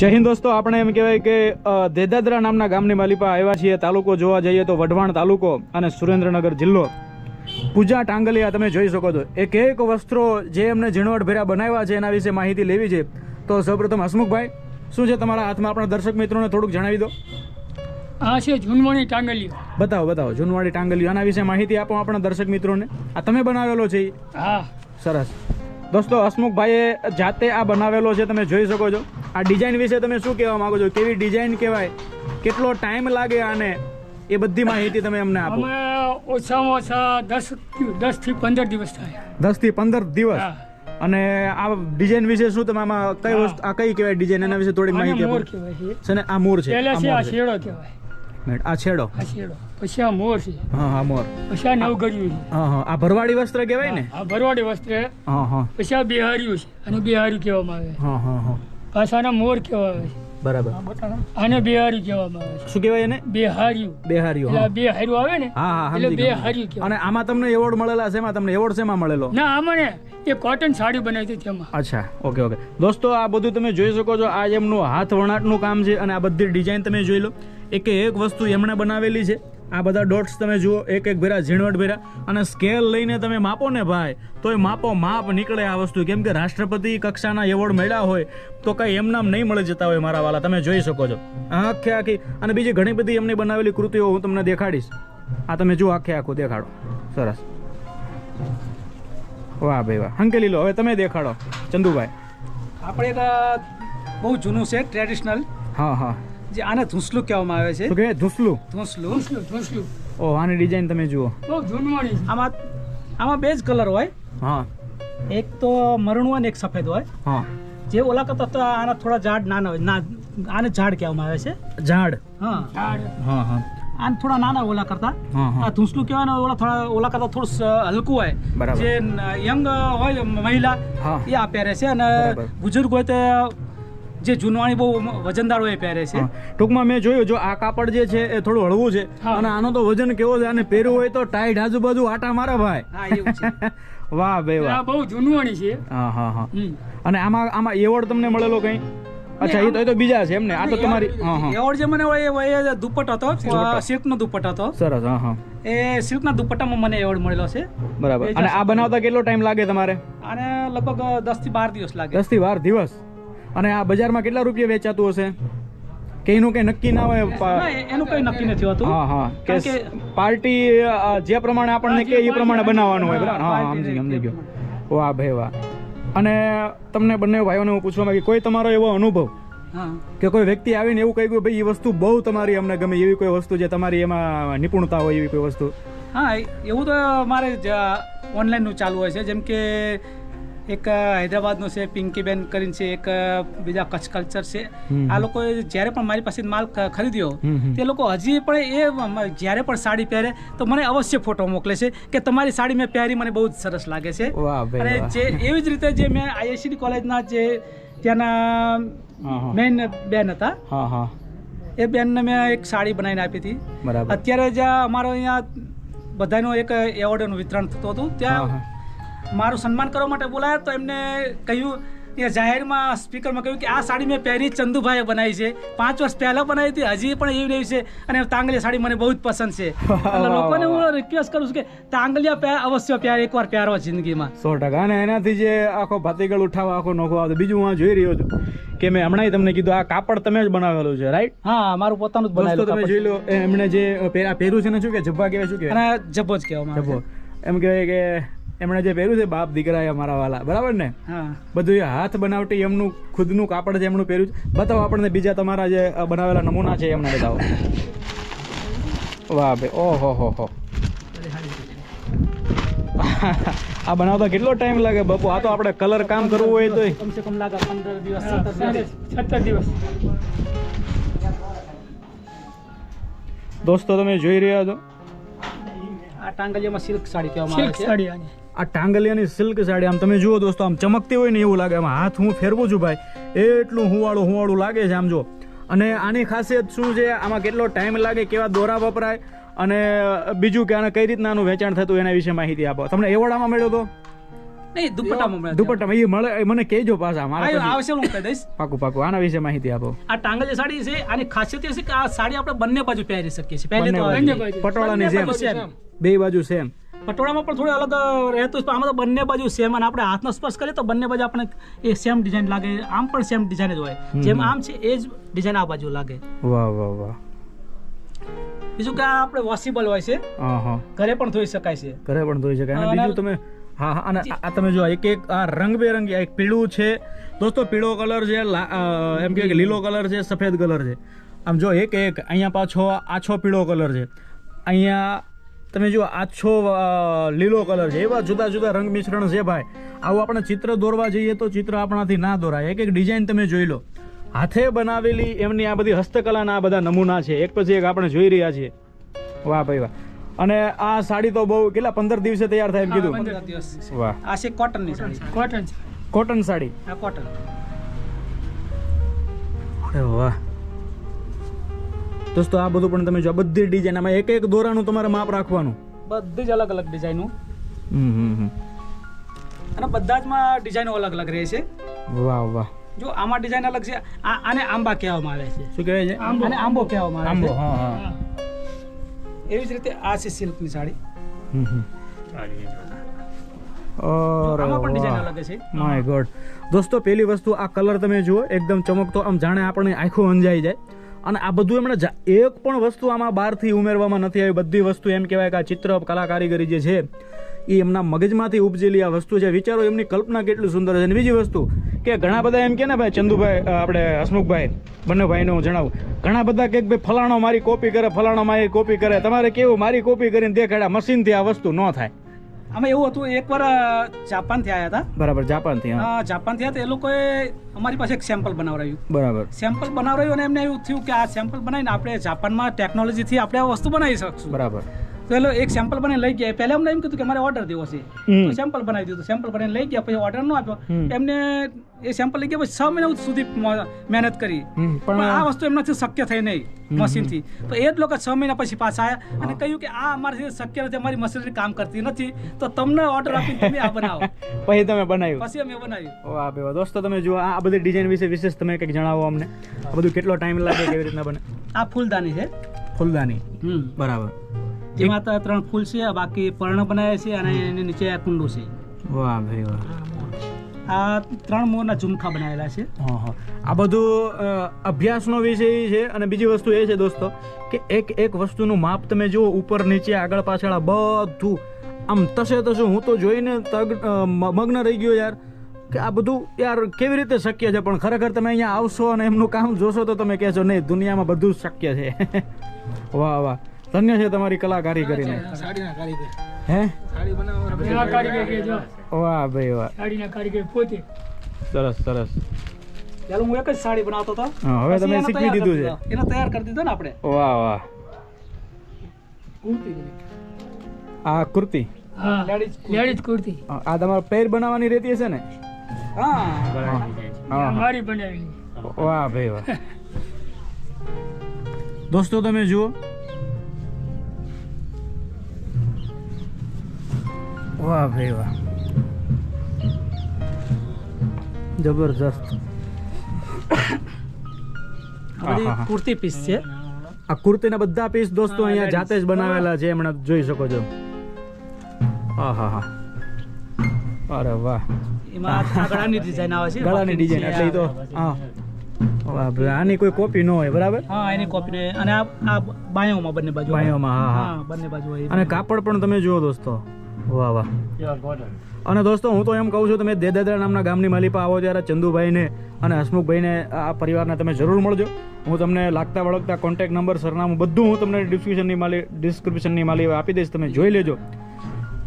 જય હિન્દ દોસ્તો આપણે એમ કહેવાય કે દેદાદરા નામના ગામની માલિપા આવ્યા છીએ. તાલુકો જોવા જઈએ તો વઢવાણ તાલુકો અને સુરેન્દ્રનગર જિલ્લો. પૂજા ટાંગલિયા તમે જોઈ શકો છો. એક એક વસ્ત્રો જે એમને ઝીણવટ ભેરા બનાવ્યા છે એના વિશે માહિતી લેવી છે. તો સૌપ્રથમ હસમુખભાઈ શું છે તમારા હાથમાં? આપણા દર્શક મિત્રોને થોડુંક જણાવી દો. આ છે ઝુનમણી ટાંગલિયો. બતાવો બતાવો. જૂનવાડી ટાંગલિયો. આના વિશે માહિતી આપો આપણા દર્શક મિત્રોને. આ તમે બનાવેલો છે? હા. સરસ. દોસ્તો હસમુખભાઈએ જાતે આ બનાવેલો છે તમે જોઈ શકો છો. આ ડિઝાઇન વિશે તમે શું કહેવા માંગો છો? કેવી ડિઝાઇન કહેવાય? કેટલો ટાઈમ લાગે આને? એ બધી માહિતી તમે અમને આપો. અમે ઓછામાં ઓછા દસ દસથી પંદર દિવસ થાય. દસથી પંદર દિવસ? અને આ ડિઝાઇન વિશે શું તમે આમાં કઈ વસ્તુ આ કઈ કહેવાય ડિઝાઇન? એના વિશે થોડી માહિતી આપો. છે ને? આ મોર છે. આ શેડો કહેવાય. Right, આ છેડો? આ છેડો. પછી આ મોર છે. હા હા મોર. પછી આ નવગરિયું છે. હા હા. આ ભરવાડી વસ્ત્ર કહેવાય ને? આ ભરવાડી વસ્ત્ર. હા હા. પછી આ બિહાર્યું છે. અને બિહાર્યું કહેવામાં આવે. હા હા હા. પાછા આના મોર કહેવામાં આવે બરાબર. આને બિહારી કહેવામાં આવે છે. શું કહેવાય એને? બિહાર્યું બિહારીયું એટલે આ આવે ને હા હા એટલે સમજી બે ગયો. હાર્યું કહેવાય. અને આમાં તમને એવોર્ડ મળેલા છે? એમાં તમને એવોર્ડ શેમાં મળેલો? ના આમાં ને એ કોટન સાડી બનાવી હતી તેમાં. અચ્છા ઓકે ઓકે. દોસ્તો આ બધું તમે જોઈ શકો છો. આ એમનું હાથ વણાટનું કામ છે અને આ બધી ડિઝાઇન તમે જોઈ લો. એક એક વસ્તુ એમણે બનાવેલી છે. આ બધા ડોટ્સ તમે જુઓ એક એક ભેરા ઝીણવટ ભેરા અને સ્કેલ લઈને તમે માપો ને ભાઈ તો એ માપો માપ નીકળે આ વસ્તુ. કેમ કે રાષ્ટ્રપતિ કક્ષાના એવોર્ડ મળ્યા હોય તો કઈ એમનામ નહીં મળી જતા હોય મારા વાલા. તમે જોઈ શકો છો. આખે આખી અને બીજી ઘણી બધી એમની બનાવેલી કૃતિઓ હું તમને દેખાડીશ. આ તમે જુઓ આખે આખું દેખાડો. સરસ. વાહ ભાઈ વાહ. હંકેલી લો હવે તમે દેખાડો. ચંદુભાઈ. આપણે બહુ જૂનું છે ટ્રેડિશનલ હા હા. જે આને ધૂંસલું કહેવામાં આવે છે. કે ધૂસલું? ધૂંસલું. ધૂંસલું ઓ આની ડિઝાઇન તમે જુઓ. બહુ જૂનવાણી આમાં આમાં બે જ કલર હોય. હા. એક તો મરણ હોય ને એક સફેદ હોય. હા. જે ઓલા કરતા તો આના થોડા ઝાડ નાના હોય. ના આને ઝાડ કહેવામાં આવે છે. ઝાડ? હા. ઝાડ. હા હા. આને થોડા નાના ઓલા કરતા. હા આ ધૂંસલું કહેવાય ઓલા થોડા ઓલા કરતા થોડું હલકું હોય. જે યંગ હોય મહિલા એ આ પહેરે છે. અને. બુજુર્ગ હોય તે જે જૂનવાણી બહુ વજનદાર હોય પહેરે છે. ટૂંકમાં મેં જોયું જો આ કાપડ જે છે એ થોડું હળવું છે અને આનો તો વજન કેવો છે? અને પહેર્યું હોય તો ટાઈટ આજુબાજુ આટા મારે ભાઈ. વાહ ભાઈ વાહ. બહુ જૂનવાણી છે. હા હા હા. અને આમાં આમાં એવોર્ડ તમને મળેલો કઈ? અચ્છા એ તો એ તો બીજા છે એમને આ તો તમારી એવોર્ડ જે મને હોય એ દુપટ્ટો હતો. સિલ્ક સિલ્કનો દુપટ્ટો હતો. સરસ હા હા. એ સિલ્કના દુપટ્ટામાં મને એવોર્ડ મળેલો છે. બરાબર. અને આ બનાવતા કેટલો ટાઈમ લાગે તમારે? અને લગભગ દસથી બાર દિવસ લાગે. દસથી બાર દિવસ? અને આ બજારમાં કેટલા રૂપિયા વેચાતું હશે? કે એનું કઈ નક્કી ના હોય એનું કઈ નક્કી નથી હોતું. હા હા. કે પાર્ટી જે પ્રમાણે આપણને કે એ પ્રમાણે બનાવવાનું હોય બરાબર? હા સમજી સમજી ગયો. વાહ ભાઈ વાહ. અને તમને બંને ભાઈઓને હું પૂછવા માંગી કોઈ તમારો એવો અનુભવ કે કોઈ વ્યક્તિ આવીને એવું કહી ગયું ભાઈ એ વસ્તુ બહુ તમારી અમને ગમે એવી કોઈ વસ્તુ જે તમારી એમાં નિપુણતા હોય એવી કોઈ વસ્તુ? હા એવું તો મારે ઓનલાઈનનું ચાલુ હોય છે. જેમ કે એક હૈદરાબાદનું છે પિંકીબેન કરીને છે એક બીજા કચ્છ કલ્ચર છે. આ લોકોએ જ્યારે પણ મારી પાસે માલ ખરીદ્યો. તે લોકો હજી પણ એ જ્યારે પણ સાડી પહેરે તો મને અવશ્ય ફોટો મોકલે છે કે તમારી સાડી મેં પહેરી મને બહુ જ સરસ લાગે છે. અને જે એવી જ રીતે જે મેં આઈએસસીડી કોલેજના જે ત્યાંના મેન બેન હતા હા હા. એ બેનને મેં એક સાડી બનાવીને આપી હતી. અત્યારે જ્યાં અમારો અહીંયા બધાનો એક એવોર્ડનું વિતરણ થતું હતું ત્યાં મારું સન્માન કરવા માટે બોલાયા તો એમને કહ્યું ત્યાં જાહેરમાં સ્પીકરમાં કહ્યું કે આ સાડી મેં પહેરી ચંદુભાઈએ બનાવી છે. પાંચ વર્ષ પહેલાં બનાવી હતી હજી પણ એવી રહી છે અને તાંગલી સાડી મને બહુ જ પસંદ છે. એટલે લોકોને હું રિક્વેસ્ટ કરું છું કે તાંગલિયા અવશ્ય પહેર એકવાર પહેરો જિંદગીમાં. સો ટકા. અને એનાથી જે આખો ભાતીગળ ઉઠાવો આખો નોખો આવતો બીજું હું જોઈ રહ્યો છું કે મેં હમણાં તમને કીધું આ કાપડ તમે જ બનાવેલું છે રાઈટ હા મારું પોતાનું જ બનાવેલું તમે જોઈ લો એમણે જે પહેર્યું છે ને શું કે જબ્બા કહેવાય શું કે જબ્બો જ કહેવાય જબ્બો. એમ કહેવાય કે એમણે જે પહેર્યું છે બાપ દીકરા એ અમારા વાલા. બરાબર ને? હા. બધું એ હાથ બનાવટી એમનું ખુદનું કાપડ છે એમનું પહેર્યું છે. બતાવો આપણને બીજા તમારા જે બનાવેલા નમૂના છે એમને બતાવો. વાહ ભાઈ ઓહો હો હો. આ બનાવતા કેટલો ટાઈમ લાગે બાપુ? આ તો આપણે કલર કામ કરવું હોય તો કમસે કમ લાગે પંદર દિવસ હા, સત્તર દિવસ. સત્તર દિવસ. દોસ્તો તમે જોઈ રહ્યા છો? આ ટાંગલિયામાં સિલ્ક સાડી કહેવામાં સિલ્ક આવે છે. સાડી આની આ ટાંગલિયાની સિલ્ક સાડી આમ તમે જુઓ દોસ્તો આમ ચમકતી હોય ને એવું લાગે. આમ હાથ હું ફેરવું છું ભાઈ. એટલું હુંવાળું હુંવાળું લાગે છે આમ જો. અને આની ખાસિયત શું છે? આમાં કેટલો ટાઈમ લાગે કેવા દોરા વપરાય? અને બીજું કે આને કઈ રીતના આનું વેચાણ થતું એના વિશે માહિતી આપો. તમને એવોર્ડ આમાં મળ્યો તો? નહીં દુપટ્ટામાં મળે દુપટ્ટામાં. એ મળે મને કહેજો પાછા મારા આવશે હું કહી દઈશ. પાકું પાકું આના વિશે માહિતી આપો. આ ટાંગલી સાડી છે આની ખાસિયત એ છે કે આ સાડી આપણે બંને બાજુ પહેરી શકીએ છીએ. પહેલી બંને તો. પટોળાની જેમ. બે બાજુ સેમ. પટોળામાં પણ થોડું અલગ રહેતું છે. આમાં તો બંને બાજુ સેમ અને આપણે હાથનો સ્પર્શ કરીએ તો બંને બાજુ આપણે એ સેમ ડિઝાઇન લાગે. આમ પણ સેમ ડિઝાઇન જ હોય. જેમ આમ છે એ જ ડિઝાઇન આ બાજુ લાગે. વાહ વાહ વાહ. બીજું કે આપણે વોશિબલ હોય છે. ઘરે પણ ધોઈ શકાય છે. ઘરે પણ ધોઈ શકાય. અને બીજું તમે હા હા અને આ તમે જો એક એક આ રંગબેરંગી આ એક પીળું છે. દોસ્તો પીળો કલર છે એમ કે લીલો કલર છે સફેદ કલર છે. આમ જો એક એક અહીંયા પાછો આછો પીળો કલર છે. અહીંયા તમે જો આછો લીલો કલર છે. એવા જુદા જુદા રંગ મિશ્રણ છે ભાઈ. આવું આપણે ચિત્ર દોરવા જઈએ તો ચિત્ર આપણાથી ના દોરાય. એક એક ડિઝાઇન તમે જોઈ લો. હાથે બનાવેલી એમની આ બધી હસ્તકલાના આ બધા નમૂના છે. એક પછી એક આપણે જોઈ રહ્યા છીએ. વાહ ભાઈ વાહ. અને આ સાડી તો બહુ કેટલા? પંદર દિવસે તૈયાર થાય એમ કીધું. વાહ. આ છે કોટનની સાડી. Cotton cotton sari. આ કોટન અરે વાહ. દોસ્તો આ બધું પણ તમે જો બધી ડિઝાઇન આમાં એક એક દોરાનું તમારે માપ રાખવાનું. બધી જ અલગ અલગ ડિઝાઇનો હમ હમ હમ. અને બધા જ માં ડિઝાઇનો અલગ અલગ રહે છે. વાહ વાહ. જો આમાં ડિઝાઇન અલગ છે આ આને આંબા કહેવામાં આવે છે. શું કહેવાય છે? આંબો. આને આંબો કહેવામાં આવે છે. આંબો હા. હા. એવી જ રીતે આ છે સિલ્કની sari. Hmm hmm. My god દોસ્તો પેલી વસ્તુ આ કલર તમે જુઓ એકદમ ચમકતો. આમ જાણે આપણે આંખો અંજાઈ જાય. અને આ બધું એમણે એક પણ વસ્તુ આમાં બહારથી ઉમેરવામાં નથી આવી. બધી વસ્તુ એમ કહેવાય કે આ ચિત્ર કલા કારીગરી જે છે, એ એમના મગજમાંથી ઉપજેલી આ વસ્તુ છે. વિચારો, એમની કલ્પના કેટલી સુંદર છે. અને બીજી વસ્તુ કે ઘણા બધા એમ કે ને ભાઈ, ચંદુભાઈ આપણે હસમુખભાઈ, બંને ભાઈને હું જણાવું. ઘણા બધા કે ભાઈ, ફલાણો મારી કોપી કરે, ફલાણો મારી કોપી કરે. તમારે કેવું? મારી કોપી કરીને દેખાડ્યા. મશીનથી આ વસ્તુ ન થાય. આમાં એવું હતું એકવાર જાપાનથી આવ્યા હતા. બરાબર જાપાનથી આવ્યા તો એ લોકોએ અમારી પાસે એક સેમ્પલ બનાવરાયું. બરાબર. સેમ્પલ બનાવરાયું અને એમને એવું થયું કે આ સેમ્પલ બનાવીને આપણે જાપાનમાં ટેકનોલોજીથી આપણે આ વસ્તુ બનાવી શકશું. બરાબર. લોકો એક સેમ્પલ બનાવીને લઈ ગયા. પહેલા અમને એમ કીધું કે મારે ઓર્ડર દેવો છે. તો સેમ્પલ બનાવી દીધું. સેમ્પલ બનાવીને લઈ ગયા પછી ઓર્ડર ન આપ્યો. એમને એ સેમ્પલ લઈ ગયા પછી છ મહિના સુધી મહેનત કરી. પણ આ વસ્તુ એમનાથી શક્ય થઈ નહીં મશીનથી. તો એ જ લોકો છ મહિના પછી પાછા આવ્યા અને કહ્યું કે આ અમારાથી શક્ય નથી અમારી મશીનરી કામ કરતી નથી. તો તમને ઓર્ડર આપી તમે આ બનાવો. પછી તમે બનાવ્યું? પછી અમે બનાવ્યું. વાહ બે દોસ્તો તમે જુઓ આ બધી ડિઝાઇન વિશે વિશેષ તમે કંઈક જણાવો અમને. આ બધું કેટલો ટાઈમ લાગે કેવી રીતના બને? આ ફૂલદાની છે. ફૂલદાની. બરાબર. જેમાં ત્રણ ફૂલ છે બાકી પર્ણ બનાવ્યા છે અને એની નીચે આ કુંડું છે. વાહ ભાઈ વાહ. આ ત્રણ મોરના ઝુમખા બનાવેલા છે. હા હા. આ બધું અભ્યાસનો વિષય છે અને બીજી વસ્તુ એ છે દોસ્તો કે એક એક વસ્તુનું માપ તમે જુઓ ઉપર નીચે આગળ પાછળ આ બધું. આમ તસે તસે હું તો જોઈને તગ મગ્ન રહી ગયો યાર કે આ બધું યાર કેવી રીતે શક્ય છે? પણ ખરેખર તમે અહીંયા આવશો અને એમનું કામ જોશો તો તમે કહેશો નહીં દુનિયામાં બધું શક્ય છે. વાહ વાહ. ધન્ય છે તમારી કલાકારી કરીને. હે? વાહ ભાઈ વાહ. સરસ સરસ. પહેલા હું એક જ સાડી બનાવતો હતો. હા, હવે તમે શીખવી દીધું છે. દીધો. તૈયાર કરી દીધો ને આપણે. વાહ વાહ. આ કુર્તી. લેડીઝ આ તમારે પેર બનાવવાની રેતી હશે ને? હા. હા, હા. મારી બનાવેલી. વાહ ભાઈ વાહ. દોસ્તો તમે જુઓ. વાહ ભાઈ વાહ. જબરજસ્ત. કુર્તી પીસ છે. આ કુર્તીના બધા પીસ દોસ્તો અહીંયા જાતે જ બનાવેલા છે હમણાં જોઈ શકો છો. હા હા હા. અરે વાહ. ગળાની ડિઝાઇન આવે છે ગળાની ડિઝાઇન એટલે ઈ તો હા. વાહ ભાઈ આની કોઈ કોપી ન હોય બરાબર? હા એની કોપી અને આ આ બાયોમાં બંને બાજુ બાયોમાં, હા, હા. હા બંને બાજુ હોય. અને કાપડ પણ તમે જુઓ દોસ્તો. વાહ વાહ. અને દોસ્તો હું તો એમ કહું છું તમે દેદાદરા નામના ગામની માલિપા આવો ત્યારે ચંદુભાઈને અને હસમુખભાઈને આ પરિવારને તમે જરૂર મળજો. હું તમને લાગતા વળગતા કોન્ટેક્ટ નંબર સરનામું બધું હું તમને ડિસ્ક્રિપ્શનની માલી ડિસ્ક્રિપ્શનની માલી આપી દઈશ તમે જોઈ લેજો.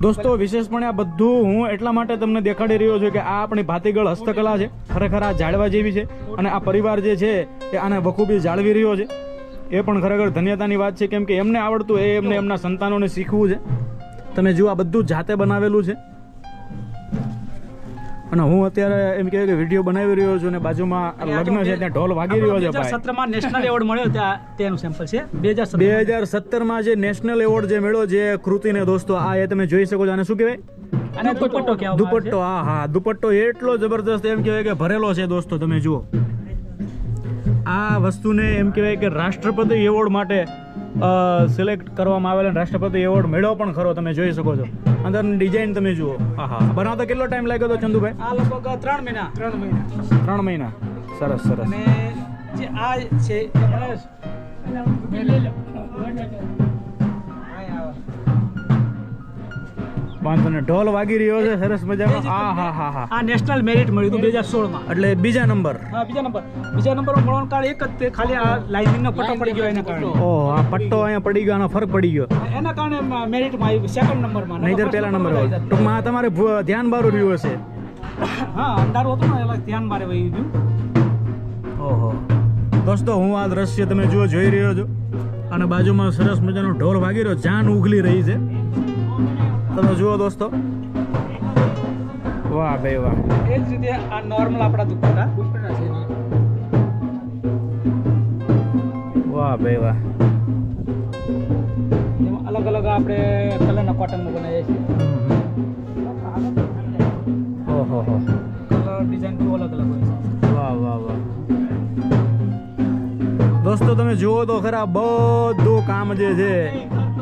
દોસ્તો વિશેષપણે આ બધું હું એટલા માટે તમને દેખાડી રહ્યો છું કે આ આપણી ભાતીગળ હસ્તકલા છે. ખરેખર આ જાળવા જેવી છે અને આ પરિવાર જે છે એ આને બખૂબી જાળવી રહ્યો છે. એ પણ ખરેખર ધન્યતાની વાત છે કેમ કે એમને આવડતું એ એમને એમના સંતાનોને શીખવું છે. તમે જુઓ આ બધું જાતે બનાવેલું છે. અને હું અત્યારે એમ કહેવાય કે વીડિયો બનાવી રહ્યો છું અને બાજુમાં લગ્ન છે ત્યાં ઢોલ વાગી રહ્યો છે ભાઈ. સત્રમાં નેશનલ એવોર્ડ મળ્યો ત્યાં તેનું સેમ્પલ છે. બે હજાર બે હજાર સત્તરમાં જે નેશનલ એવોર્ડ જે મળ્યો જે કૃતિને દોસ્તો આ એ તમે જોઈ શકો છો. અને શું કહેવાય? અને દુપટ્ટો કેવો દુપટ્ટો હા હા દુપટ્ટો એટલો જબરદસ્ત એમ કહેવાય કે ભરેલો છે દોસ્તો તમે જુઓ. આ વસ્તુને એમ કહેવાય કે રાષ્ટ્રપતિ એવોર્ડ માટે સિલેક્ટ કરવામાં આવેલા રાષ્ટ્રપતિ એવોર્ડ મેળવ્યો પણ ખરો તમે જોઈ શકો છો. અંદરની ડિઝાઇન તમે જુઓ. હા હા બનાવતા કેટલો ટાઈમ લાગ્યો હતો ચંદુભાઈ? આ લગભગ ત્રણ મહિના. ત્રણ મહિના. ત્રણ મહિના. સરસ સરસ. અને જે આ છે વાંધો ને ઢોલ વાગી રહ્યો છે સરસ મજાનો. આ હા હા હા. આ નેશનલ મેરિટ મળ્યું હતું બે હજાર સોળમાં. એટલે બીજા નંબર. હા બીજા નંબર. બીજા નંબર મળવાનું કારણ એક જ તે ખાલી આ લાઇનિંગનો પટ્ટો પડી ગયો એના કારણે. ઓહ આ પટ્ટો અહીંયા પડી ગયો આનો ફરક પડી ગયો. એના કારણે મેરિટમાં આવ્યું સેકન્ડ નંબરમાં નહીતર પહેલા નંબર ટૂંકમાં આ તમારે ધ્યાન બારું રહ્યું હશે. હા અંધારું હતું ને એટલે ધ્યાન મારે વહી ગયું. ઓહો. દોસ્તો હું આ દ્રશ્ય તમે જો જોઈ રહ્યો છો. અને બાજુમાં સરસ મજાનો ઢોલ વાગી રહ્યો જાન ઉઘલી રહી છે. તમે જુઓ દોસ્તો. વાહ ભાઈ વાહ. એ જ રીતે આ નોર્મલ આપણા દુપટ્ટા. વાહ ભાઈ વાહ. જેમાં અલગ અલગ આપણે કલરના કોટનમાં બનાવીએ છીએ. ઓહો હો. કલર ડિઝાઇન બહુ અલગ અલગ હોય છે. વાહ વાહ વાહ. દોસ્તો તમે જુઓ તો ખરા બધું કામ જે છે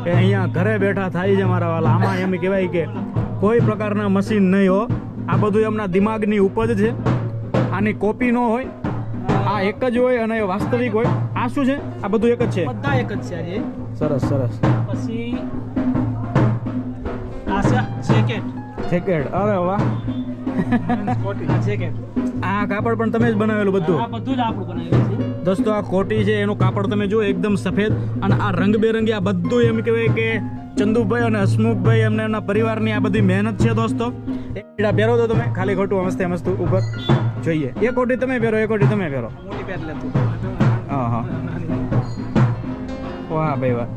એ અહીંયા ઘરે બેઠા થાય છે મારા વાલા. આમાં એમ કહેવાય કે કોઈ પ્રકારના મશીન નહીં હો. આ બધું એમના દિમાગની ઉપજ છે. આની કોપી ન હોય. આ એક જ હોય અને વાસ્તવિક હોય. આ શું છે? આ બધું એક જ છે. બધા એક જ છે સરસ સરસ. પછી આ છે જેકેટ જેકેટ અરે વાહ. આ કાપડ પણ તમે જ બનાવેલું બધું. બધું જ આપણું બનાવેલું છે. દોસ્તો આ કોટી છે એનું કાપડ તમે જુઓ એકદમ સફેદ અને આ રંગબેરંગી આ બધું એમ કહેવાય કે ચંદુભાઈ અને હસમુખભાઈ એમને એમના પરિવારની આ બધી મહેનત છે દોસ્તો. પીડા પહેરો તો તમે ખાલી ખોટું મસ્તે મસ્ત ઉપર જોઈએ. એ કોટી તમે પહેરો એ કોટી તમે પહેરો. હા હા. વાહ ભાઈ વાહ.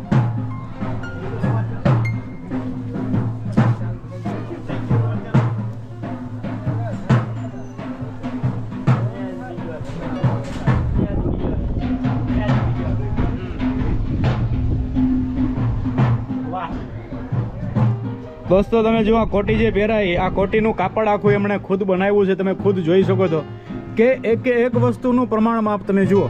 દોસ્તો તમે જો આ કોટી જે પહેરાય, આ કોટીનું કાપડ આખું એમણે ખુદ બનાવ્યું છે, તમે ખુદ જોઈ શકો છો. કે એક એક વસ્તુનું પ્રમાણ માપ તમે જુઓ.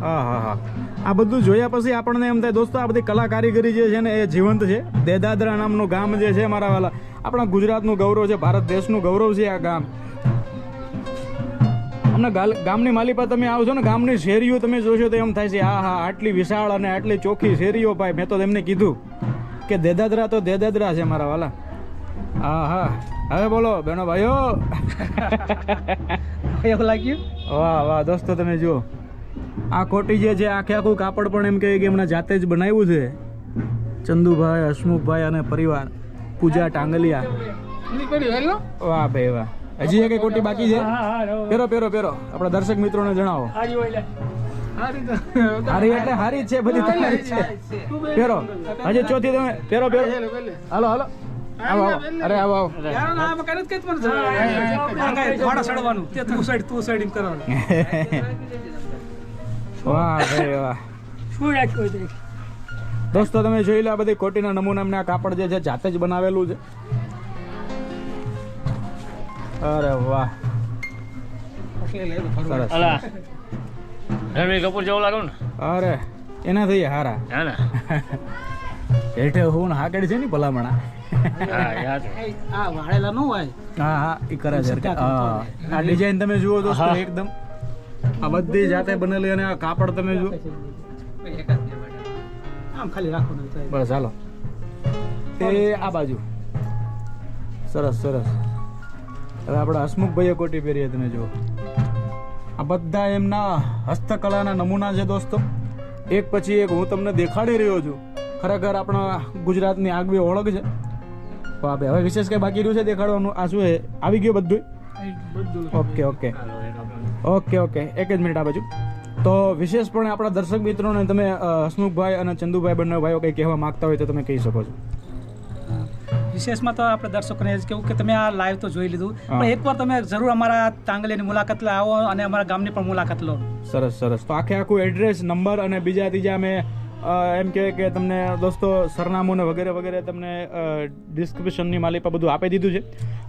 હા હા હા. આ બધું જોયા પછી આપણને એમ થાય, દોસ્તો, આ બધી કલા કારીગરી જે છે ને, એ જીવંત છે. દેદાદરા નામનું ગામ જે છે મારા વાલા. આપણા ગુજરાતનું ગૌરવ છે, ભારત દેશનું ગૌરવ છે આ ગામ. અમને ગામની પર તમે આવશો ને, ગામની શેરીઓ તમે જોશો તો એમ થાય છે હા હા, આટલી વિશાળ અને આટલી ચોખ્ખી શેરીઓ, ભાઈ. મેં તો તેમને કીધું. કે દેદાદરા તો દેદાદરા છે મારા વાલા. હા હા. હવે બોલો બેનો ભાઈઓ. એવું લાગ્યું? વાહ વાહ દોસ્તો તમે જુઓ. આ કોટી જે છે આખે આખું કાપડ પણ એમ કહે કે એમણે જાતે જ બનાવ્યું છે. ચંદુભાઈ હસમુખભાઈ અને પરિવાર પૂજા ટાંગલિયા. વાહ ભાઈ વાહ. હજી એક કોટી બાકી છે. પેરો પેરો પેરો આપણા દર્શક મિત્રોને જણાવો. હારી એટલે હારી જ છે બધી તમારી જ છે. પેરો. હજી ચોથી તમે પેરો પેરો. હાલો હાલો આવો અરે આવો આવો. યાર ના આમાં કરે જ કંઈ જ પણ આ કાંઈ થોડા સડવાનું તે તું સાઈડ તું સાઈડ એમ કરવાનું. વાહ ભાઈ વાહ. શું રાખ્યું છે દોસ્તો તમે જોઈ લો આ બધી કોટીના નમૂના આ કાપડ જે છે જાતે જ બનાવેલું છે. અરે વાહ. સરસ. રણવીર કપૂર જેવું લાગો ને? અરે એના થઈ હારા. હા ને? હેઠે હું હાકડ છે ને ભલામણા. હા આ વાળેલા ન હોય. હા હા એ કરે છે હા આ ડિઝાઇન તમે જુઓ દોસ્તો. એકદમ. આ બધી જાતે બનેલી અને આ કાપડ તમે જુઓ. આમ ખાલી રાખવાનું બસ ચાલો એ આ બાજુ. સરસ સરસ. હવે આપણા હસમુખભાઈએ કોટી પહેરીએ તમે જુઓ. આ બધા એમના હસ્તકલાના નમૂના છે દોસ્તો. એક પછી એક હું તમને દેખાડી રહ્યો છું. ખરેખર આપણા ગુજરાતની આગવી ઓળખ છે. બાપે, હવે વિશેષ કંઈ બાકી રહ્યું છે દેખાડવાનું? આ શું આવી ગયું બધું ઓકે ઓકે. Okay okay. એક જ મિનિટ આ બાજુ. તો વિશેષપણે આપણા દર્શક મિત્રોને તમે હસમુખભાઈ અને ચંદુભાઈ બંને ભાઈઓ કંઈ કહેવા માગતા હોય તો તમે કહી શકો છો. વિશેષમાં તો આપણે દર્શકોને જ કેવું કે તમે આ લાઈવ તો જોઈ લીધું. પણ એકવાર તમે જરૂર અમારા તાંગલીની મુલાકાત આવો અને અમારા ગામની પણ મુલાકાત લો. સરસ સરસ. તો આખે આખું એડ્રેસ નંબર અને બીજા ત્રીજા મેં એમ કહેવાય કે તમને દોસ્તો સરનામું ને વગેરે વગેરે તમને ડિસ્ક્રિપ્શનની માલિક પર બધું આપી દીધું છે.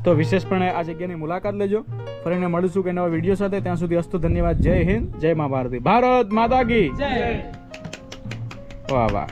તો વિશેષપણે આ જગ્યાની મુલાકાત લેજો. ફરીને મળીશું કે નવા વીડિયો સાથે. ત્યાં સુધી અસ્તુ ધન્યવાદ. જય હિન્દ જય મા ભારતી. ભારત માતા કી જય. વાહ વાહ.